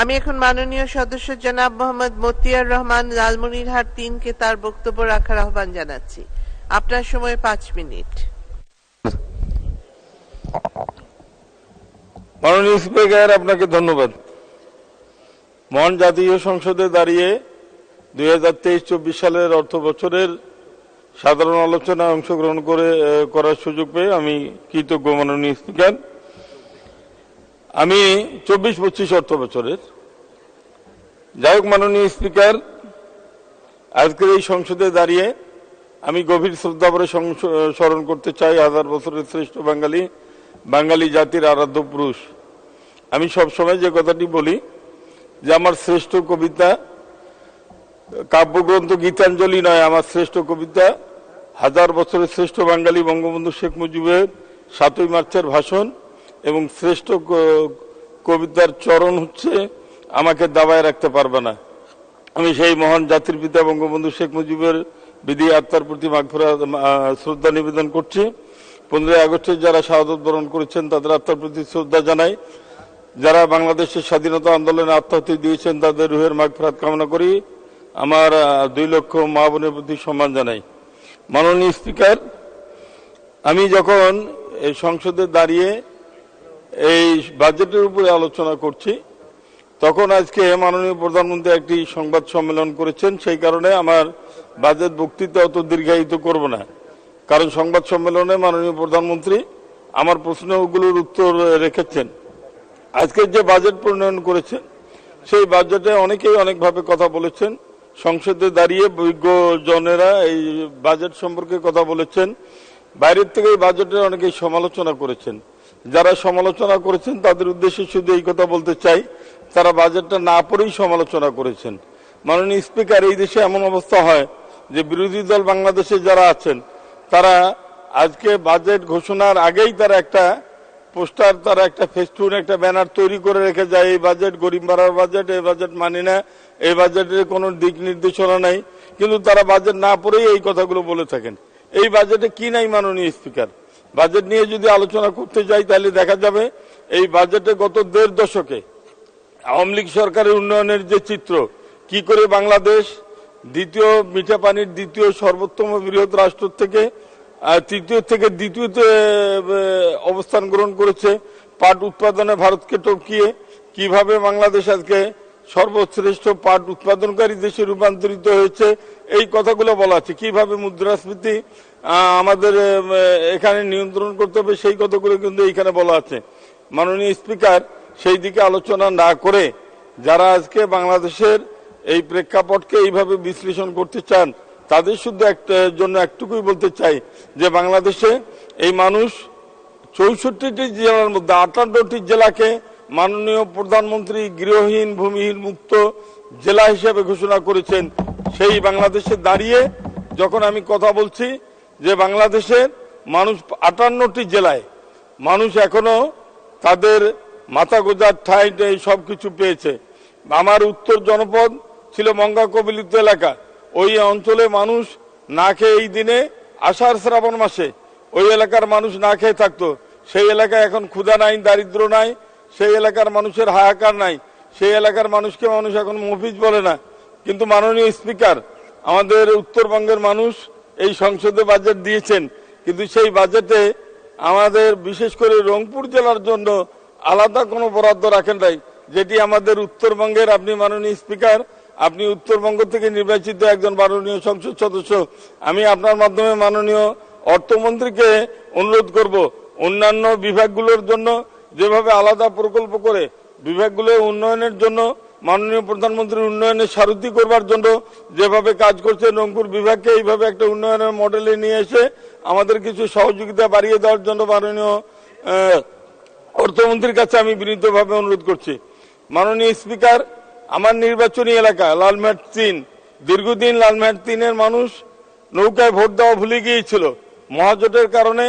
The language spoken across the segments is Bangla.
আমি এখন মাননীয় সদস্য জনাব মোহাম্মদ মতিয়ার রহমান লালমনিরহাট তিনকে তার বক্তব্য রাখার আহ্বান জানাচ্ছি। আপনার সময় পাঁচ মিনিট। মাননীয় স্পিকার, আপনাকে ধন্যবাদ। মহান জাতীয় সংসদে দাঁড়িয়ে দুই হাজার তেইশ চব্বিশ সালের অর্থ বছরের সাধারণ আলোচনায় অংশগ্রহণ করে করার সুযোগ পেয়ে আমি কৃতজ্ঞ মাননীয় স্পিকার। আমি চব্বিশ পঁচিশ অর্থ বছরের। যাই হোক, মাননীয় স্পিকার, আজকের এই সংসদে দাঁড়িয়ে আমি গভীর শ্রদ্ধা ভরে স্মরণ করতে চাই হাজার বছরের শ্রেষ্ঠ বাঙালি বাঙালি জাতির আরাধ্য পুরুষ। আমি সবসময় যে কথাটি বলি, যে আমার শ্রেষ্ঠ কবিতা, কাব্যগ্রন্থ গীতাঞ্জলি নয়, আমার শ্রেষ্ঠ কবিতা হাজার বছরের শ্রেষ্ঠ বাঙালি বঙ্গবন্ধু শেখ মুজিবের সাতই মার্চের ভাষণ। এবং শ্রেষ্ঠ কবিতার চরণ হচ্ছে আমাকে দাবায় রাখতে পারবে না। আমি সেই মহান জাতির পিতা বঙ্গবন্ধু শেখ মুজিবের বিধি আত্মার প্রতি মাগফিরা শ্রদ্ধা নিবেদন করছি। পনেরোই আগস্টে যারা শাহাদত বরণ করেছেন, তাদের আত্মার প্রতি শ্রদ্ধা জানাই। যারা বাংলাদেশের স্বাধীনতা আন্দোলনে আত্মাহুতি দিয়েছেন, তাদের রুহের মাগফিরাত কামনা করি। আমার দুই লক্ষ মা বোনের প্রতি সম্মান জানাই। মাননীয় স্পিকার, আমি যখন এই সংসদে দাঁড়িয়ে এই বাজেটের উপরে আলোচনা করছি। তখন আজকে মাননীয় প্রধানমন্ত্রী একটি সংবাদ সম্মেলন করেছেন, সেই কারণে আমার বাজেট বক্তৃতা অত দীর্ঘায়িত করব না। কারণ সংবাদ সম্মেলনে মাননীয় প্রধানমন্ত্রী আমার প্রশ্নগুলোর উত্তর রেখেছেন। আজকের যে বাজেট প্রণয়ন করেছেন, সেই বাজেটে অনেকেই অনেকভাবে কথা বলেছেন। সংসদে দাঁড়িয়ে বিজ্ঞজনেরা এই বাজেট সম্পর্কে কথা বলেছেন। বাইরের থেকে এই বাজেটের অনেকেই সমালোচনা করেছেন। যারা সমালোচনা করেছেন, তাদের উদ্দেশ্যে শুধু এই কথা বলতে চাই, তারা বাজেটটা না পড়েই সমালোচনা করেছেন। মাননীয় স্পিকার, এই দেশে এমন অবস্থা হয় যে বিরোধী দল বাংলাদেশে যারা আছেন, তারা আজকে বাজেট ঘোষণার আগেই তারা একটা পোস্টার, তারা একটা ফেস্টুন, একটা ব্যানার তৈরি করে রেখে যায়, এই বাজেট গরিব বাড়ার বাজেট, এই বাজেট মানি না, এই বাজেটের কোনো দিক নির্দেশনা নাই। কিন্তু তারা বাজেট না পড়েই এই কথাগুলো বলে থাকেন। এই বাজেটে কি নাই মাননীয় স্পিকার? বাজেট নিয়ে যদি আলোচনা করতে যাই, তাহলে দেখা যাবে এই বাজেটে গত দেড় দশকে আওয়ামী লীগ সরকারের উন্নয়নের যে চিত্র, কি করে বাংলাদেশ দ্বিতীয় মিঠা পানির দ্বিতীয় সর্বোত্তম বৃহৎ রাষ্ট্র থেকে তৃতীয় থেকে দ্বিতীয়তে অবস্থান গ্রহণ করেছে, পাট উৎপাদনে ভারতকে টপকিয়ে কীভাবে বাংলাদেশ আজকে সর্বশ্রেষ্ঠ পাট উৎপাদনকারী দেশে রূপান্তরিত হয়েছে, এই কথাগুলো বলা আছে। কীভাবে মুদ্রাস্ফীতি আমাদের এখানে নিয়ন্ত্রণ করতে হবে, সেই কথাগুলো কিন্তু এইখানে বলা আছে। মাননীয় স্পিকার, সেই দিকে আলোচনা না করে যারা আজকে বাংলাদেশের এই প্রেক্ষাপটকে এইভাবে বিশ্লেষণ করতে চান, তাদের শুধু একটা, জন্য একটুকুই বলতে চাই যে বাংলাদেশে এই মানুষ চৌষট্টিটি জেলার মধ্যে আটান্নটি জেলাকে মাননীয় প্রধানমন্ত্রী গৃহহীন, ভূমিহীন, মুক্ত জেলা হিসেবে ঘোষণা করেছেন। সেই বাংলাদেশে দাঁড়িয়ে যখন আমি কথা বলছি যে বাংলাদেশের মানুষ আটান্নটি জেলায় মানুষ এখনও তাদের মাথা গোজার ঠাঁই সব কিছু পেয়েছে। আমার উত্তর জনপদ ছিল মঙ্গা কবিলিত এলাকা। ওই অঞ্চলে মানুষ না খেয়ে এই দিনে আষাঢ় শ্রাবণ মাসে ওই এলাকার মানুষ না খেয়ে থাকতো। সেই এলাকায় এখন ক্ষুধা নাই, দারিদ্র নাই, সেই এলাকার মানুষের হাহাকার নাই, সেই এলাকার মানুষকে মানুষ এখন মফিজ বলে না। কিন্তু মাননীয় স্পিকার, আমাদের উত্তরবঙ্গের মানুষ এই সংসদে বাজেট দিয়েছেন। কিন্তু সেই বাজেটে আমাদের বিশেষ করে রংপুর জেলার জন্য আলাদা কোনো বরাদ্দ রাখেন নাই, যেটি আমাদের উত্তরবঙ্গের আপনি মাননীয় স্পিকার, আপনি উত্তরবঙ্গ থেকে নির্বাচিত একজন মাননীয় সংসদ সদস্য, আমি আপনার মাধ্যমে মাননীয় অর্থমন্ত্রীকে অনুরোধ করব, অন্যান্য বিভাগগুলোর জন্য যেভাবে আলাদা প্রকল্প করে, বিভাগগুলোর উন্নয়নের জন্য মাননীয় প্রধানমন্ত্রীর উন্নয়নের সারথি করবার জন্য যেভাবে কাজ করছে রংপুর বিভাগকে এইভাবে একটা উন্নয়নের মডেলে নিয়ে এসে আমাদের কিছু সহযোগিতা বাড়িয়ে দেওয়ার জন্য মাননীয় অর্থমন্ত্রীর কাছে আমি বিনীতভাবে অনুরোধ করছি। মাননীয় স্পিকার, আমার নির্বাচনী এলাকা, লালমেট তিন, দীর্ঘদিন লালমেট তিনের মানুষ নৌকায় ভোট দেওয়া ভুলে গিয়েছিল। মহাজোটের কারণে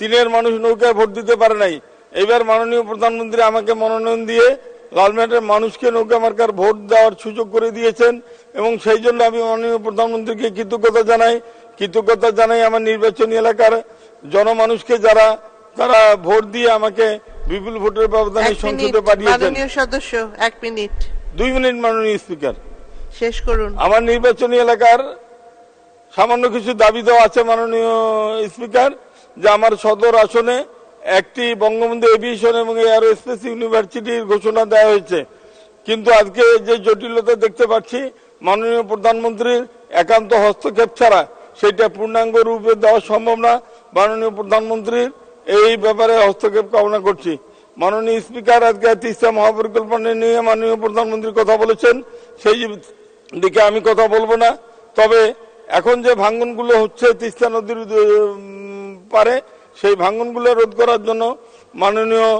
তিনের মানুষ নৌকায় ভোট দিতে পারে নাই। এবার মাননীয় প্রধানমন্ত্রী আমাকে মনোনয়ন দিয়ে লালমেটের মানুষকে নৌকা মার্কার ভোট দেওয়ার সুযোগ করে দিয়েছেন এবং সেই জন্য আমি মাননীয় প্রধানমন্ত্রীকে কৃতজ্ঞতা জানাই। কৃতজ্ঞতা জানাই আমার নির্বাচনী এলাকার জনমানুষকে যারা তারা ভোট দিয়ে আমাকে বিপুল ভোটের ব্যবধানে সংসদে পাঠিয়েছেন। সদস্য এক মিনিট। দুই মিনিট মাননীয় স্পিকার। শেষ করুন। আমার নির্বাচনী এলাকার সামান্য কিছু দাবি দেওয়া আছে মাননীয় স্পিকার যে আমার সদর আসনে একটি বঙ্গবন্ধু এভিয়েশন এবং এয়ারোস্পেস ইউনিভার্সিটির ঘোষণা দেওয়া হয়েছে। কিন্তু আজকে যে জটিলতা দেখতে পাচ্ছি, মাননীয় প্রধানমন্ত্রীর একান্ত হস্তক্ষেপ ছাড়া সেটা পূর্ণাঙ্গ রূপে দেওয়া সম্ভব না। মাননীয় প্রধানমন্ত্রীর এই ব্যাপারে হস্তক্ষেপ কামনা করছি। মাননীয় স্পিকার আজকে তিস্তা মহাপরিকল্পনা নিয়ে মাননীয় প্রধানমন্ত্রী কথা বলেছেন। সেই দিকে আমি কথা বলব না। তবে এখন যে ভাঙ্গনগুলো হচ্ছে, তিস্তা নদীর পারে সেই ভাঙ্গনগুলো রোধ করার জন্য মাননীয়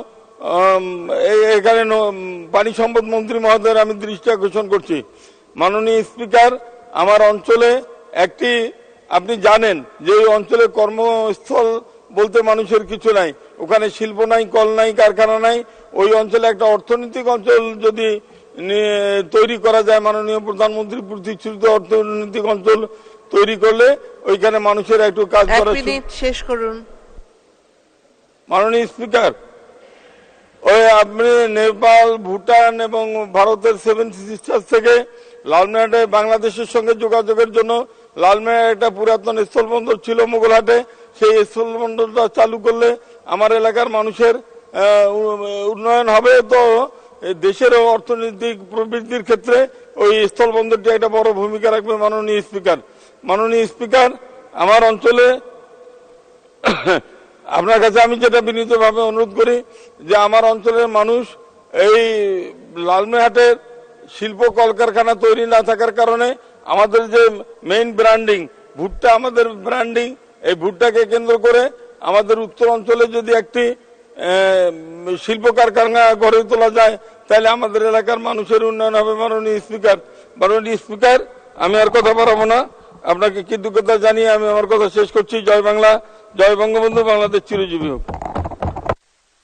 এই- এখানে পানি সম্পদ মন্ত্রী মহোদয়ের আমি দৃষ্টি আকর্ষণ করছি। মাননীয় স্পিকার আমার অঞ্চলে একটি আপনি জানেন যে এই অঞ্চলে কর্মস্থল বলতে মানুষের কিছু নাই। ওখানে শিল্প নাই কল নাই কারখানা নাই। ওই অঞ্চলে একটা অর্থনৈতিক অঞ্চল যদি তৈরি করা যায় মাননীয় প্রধানমন্ত্রী প্রতিশ্রুত অর্থনৈতিক অঞ্চল তৈরি করলে ওইখানে মানুষের একটু কাজ মিনিট শেষ করুন। মাননীয় স্পিকার, ওই আপনি নেপাল, ভুটান এবং ভারতের সেভেন সিস্টার থেকে লালমেহাটে বাংলাদেশের সঙ্গে যোগাযোগের জন্য লালমেহাট একটা পুরাতন স্থলবন্দর ছিল মোগলহাটে। সেই স্থলবন্দরটা চালু করলে আমার এলাকার মানুষের উন্নয়ন হবে। তো এই দেশের অর্থনৈতিক প্রবৃদ্ধির ক্ষেত্রে ওই স্থলবন্দরটি একটা বড় ভূমিকা রাখবে মাননীয় স্পিকার। মাননীয় স্পিকার, আমার অঞ্চলে আপনার কাছে আমি যেটা বিনীতভাবে অনুরোধ করি যে আমার অঞ্চলের মানুষ এই লালমেহাটের শিল্প কলকারখানা তৈরি না থাকার কারণে আমাদের যে মেইন ব্র্যান্ডিং ভুট্টা আমাদের ব্র্যান্ডিং এই ভুট্টাকে কেন্দ্র করে আমাদের উত্তর অঞ্চলে যদি একটি শিল্প কারখানা গড়ে তোলা যায়, তাহলে আমাদের এলাকার মানুষের উন্নয়ন হবে মাননীয় স্পিকার। মাননীয় স্পিকার, আমি আর কথা বাড়াবো না। আপনাকে কৃতজ্ঞতা জানিয়ে আমি আমার কথা শেষ করছি। জয় বাংলা। জয় বঙ্গবন্ধু বাংলাদেশ চিরজীবী হোক।